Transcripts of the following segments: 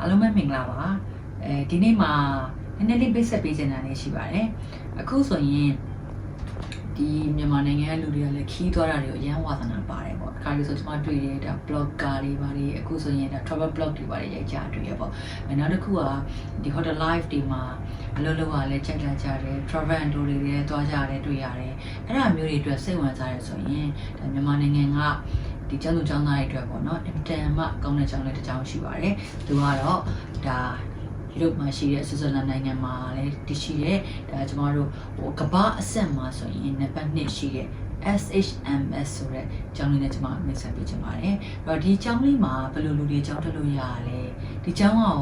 အားလုံးပဲမင်္ဂလာပါအဲဒီနေ့မှာနည်းနည်းလေးပိတ်ဆက်ပေးချင်တာလေးရှိပါတယ်အခုဆိုရင်ဒီမြန်မာနိုင်ငံရဲ့လူတွေကလည်းခီးသွားတာတွေကိုအရန်ဝါသနာပါတယ်ပေါ့အခါလေးဆိုကျွန်မတွေ့ရတာ blogger တွေပါတွေအခုဆိုရင်ဒါ travel blog တွေပါတွေရိုက်ကြတွေ့ရပေါ့အဲနောက်တစ်ခုကဒီ hotel live တွေမှာအလုပ်လုပ်ရလဲကြိုက်ကြကြတယ် travel and tour တွေလည်းသွားကြတယ်တွေ့ရတယ်အဲ့ဒါမျိုးတွေအတွက်စိတ်ဝင်စားရဆိုရင်ဒါမြန်မာနိုင်ငံက ဒီကျောင်းသူကျောင်းသားတွေအတွက်ပေါ့နော်အင်တန်မှကောင်းတဲ့ကျောင်းလေးတစ်ကျောင်းရှိပါတယ်သူကတော့ဒါယူရိုပမှာရှိတဲ့ဆွစ်ဇာလန်နိုင်ငံမှာလည်းတည်ရှိတဲ့ဒါကျမတို့ဟိုကမ္ဘာအဆင့်မှာဆိုရင်နံပါတ်1ရှိတဲ့ SHMS ဆိုတဲ့ကျောင်းလေးနဲ့ကျွန်မမိတ်ဆက်ပေးချင်ပါတယ်။အဲ့တော့ဒီကျောင်းလေးမှာဘယ်လိုလူတွေကျောင်းတက်လို့ရရလဲ။ဒီကျောင်းကရော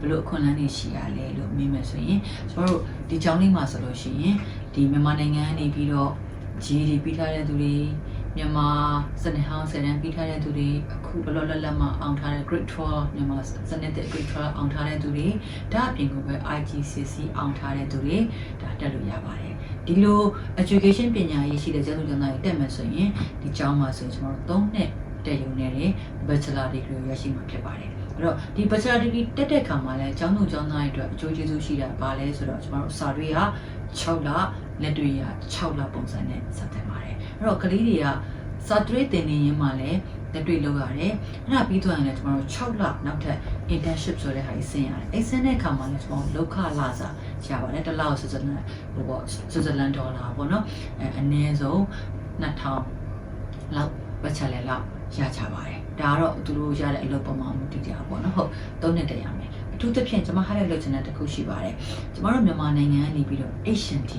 ဘယ်လိုအခွင့်အလမ်းတွေရှိရလဲလို့မေးမယ်ဆိုရင်ကျွန်တော်တို့ဒီကျောင်းလေးမှာဆိုလို့ရှိရင်ဒီမြန်မာနိုင်ငံကနေပြီးတော့ G တွေပြီးထားတဲ့သူတွေ မြန်မာစနစ်ဟောင်းဆယ်တန်းပြီးထားတဲ့သူတွေအခုဘလော့လက်လက်မှာအောင်ထားတဲ့ Great 12မြန်မာစနစ်တဲ့ Great 12အောင်ထားတဲ့သူတွေဒါအပြင်ကိုပဲ IGCSE အောင်ထားတဲ့သူတွေဒါတက်လို့ရပါတယ်ဒီလို education ပညာရေးရှိတဲ့ကျောင်းသူကျောင်းသားတွေတက်မယ်ဆိုရင်ဒီကျောင်းမှာဆိုရင်ကျွန်တော်တို့3နှစ်တက်ရုံနဲ့ Bachelor degree ကိုရရှိမှာဖြစ်ပါတယ်အဲ့တော့ဒီ bachelor degree တက်တဲ့ခါမှာလဲကျောင်းသူကျောင်းသားတွေအတွက်အကျိုးကျေးဇူးရှိတာဘာလဲဆိုတော့ကျွန်တော်တို့စာတွေက6လလက်တွေက6လပုံစံနဲ့ဆက်တင်ပါတယ် အဲ့တော့ကလေးတွေကစာတွေးတင်နေရင်းမှာလဲလက်တွေ့လုပ်ရတယ်အဲ့ဒါပြီးသွားရင်လည်းကျွန်တော်တို့6လနောက်ထပ် internship ဆိုတဲ့ဟာကြီးဆင်းရတယ်အဲ့ဆင်းတဲ့ခါမှာလည်းကျွန်တော်တို့လောက်ခလာစာရပါတယ်တစ်လောက်ဆွစ်ဇာလန်ဟိုပေါ့ဆွစ်ဇာလန်ဒေါ်လာပေါ့နော်အဲအနည်းဆုံး2000လောက်ပတ်ချက်လဲလောက်ရချပါတယ်ဒါကတော့သူတို့ရတဲ့အလုပ်ပုံမှန်မူတည်ကြပါပေါ့နော်ဟုတ်သုံးနှစ်တည်းရမယ်အထူးသဖြင့်ကျွန်မ highlight လုပ်ချင်တဲ့တစ်ခုရှိပါတယ်ကျွန်တော်တို့မြန်မာနိုင်ငံကနေပြီးတော့ H&T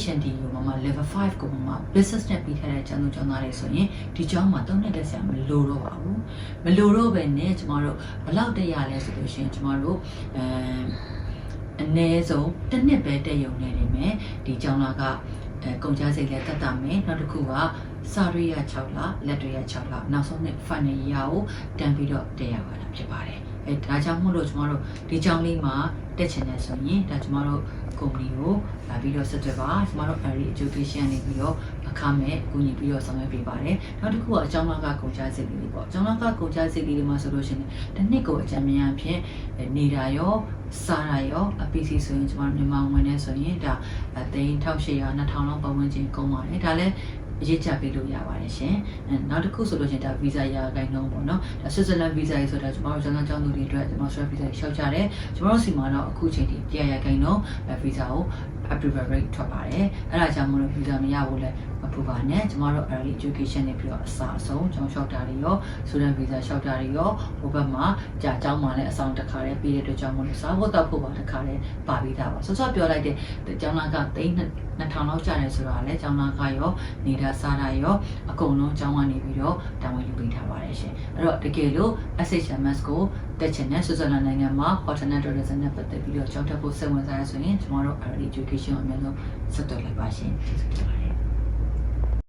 H&T ကိုမမ level 5ကိုမမ business နဲ့ပြီးထားတဲ့ကျောင်းသူကျောင်းသားတွေဆိုရင်ဒီကျောင်းမှာသုံးနှစ်တက်ဆရာမလိုတော့ပါဘူးမလိုတော့ပဲနဲ့ကျမတို့ဘလောက်တက်ရလဲဆိုလို့ရှိရင်ကျမတို့အဲအနည်းဆုံးတစ်နှစ်ပဲတက်ရုံနဲ့နေမယ်ဒီကျောင်းလာကအဲ ကုန်ကြစိတ်လည်းတက်တာမယ်နောက်တစ်ခုကစာရိယ6လလက်တွေရ6လနောက်ဆုံးနှစ် final year ကိုတန်ပြီးတော့တက်ရပါတာဖြစ်ပါတယ်အဲဒါကြောင့်မို့လို့ကျမတို့ဒီကျောင်းလေးမှာတက်ချင်တယ်ဆိုရင်ဒါကျမတို့ကုမ္ပဏီကိုလာပြီးတော့ဆက်သွယ်ပါကျမတို့ Early Education နေပြီးတော့ အခမဲ့အကူအညီပြီးတော့ဆောင်ရွက်ပေးပါတယ်နောက်တစ်ခုကအကြောင်းလာကကုန်ကြစိတ်လေးတွေပေါ့အကြောင်းလာကကုန်ကြစိတ်လေးတွေမှာဆိုလို့ရှိရင်တစ်နှစ်ကိုအကြံဉာဏ်ဖြင့်နေတာရောစားတာရောအပီစီဆိုရင်ကျမတို့မြန်မာဝင်နေဆိုရင်ဒါအသိန်း1800 2000လောက်ပတ်ဝန်းကျင်ကုန်ပါတယ်ဒါလည်း အရေးချပေးလို့ရပါတယ်ရှင်။အဲနောက်တစ်ခုဆိုလို့ရှိရင်ဒါ visa ရာဂိုင်းလုံးပေါ့နော်။ဒါ Switzerland visa ရေးဆိုတာကျွန်တော်တို့ကျောင်းသားကျောင်းသူတွေအတွက်ကျွန်တော် Swiss visa လျှောက်ကြတယ်။ကျွန်တော်တို့စီမှာတော့အခုချိန်ထိတရားရာဂိုင်းလုံး visa ကို approval rate ထွက်ပါတယ်။အဲဒါကြောင့်မလို့ visa မရဘူးလဲမပူပါနဲ့။ကျွန်တော်တို့ early education နဲ့ပြီးတော့အစားအဆုံးကျောင်းလျှောက်တာတွေရော student visa လျှောက်တာတွေရောဟိုဘက်မှာကြာကျောင်းမှာလည်းအဆောင်တစ်ခါတည်းပြီးတဲ့အတွက်ကြောင့်မလို့စားဖို့တောက်ဖို့ပါတစ်ခါတည်းပါပြီးသားပါ။ဆောစောပြောလိုက်တဲ့ကျောင်းသားကတိန်း 2000လောက်ကျတယ်ဆိုတာလည်းကျောင်းသားကရောနေတာစားတာရောအကုန်လုံးကျောင်းကနေပြီးတော့တာဝန်ယူပေးထားပါတယ်ရှင်။အဲ့တော့တကယ်လို့ SHMS ကိုတက်ချင်တဲ့ဆွစ်ဇာလန်နိုင်ငံမှာ hotel and tourism နဲ့ပတ်သက်ပြီးတော့ကျောင်းတက်ဖို့စိတ်ဝင်စားရဆိုရင်ကျွန်တော်တို့ early education ကိုအများဆုံးဆက်သွယ်လိုက်ပါရှင်ကျေးဇူးတင်ပါတယ်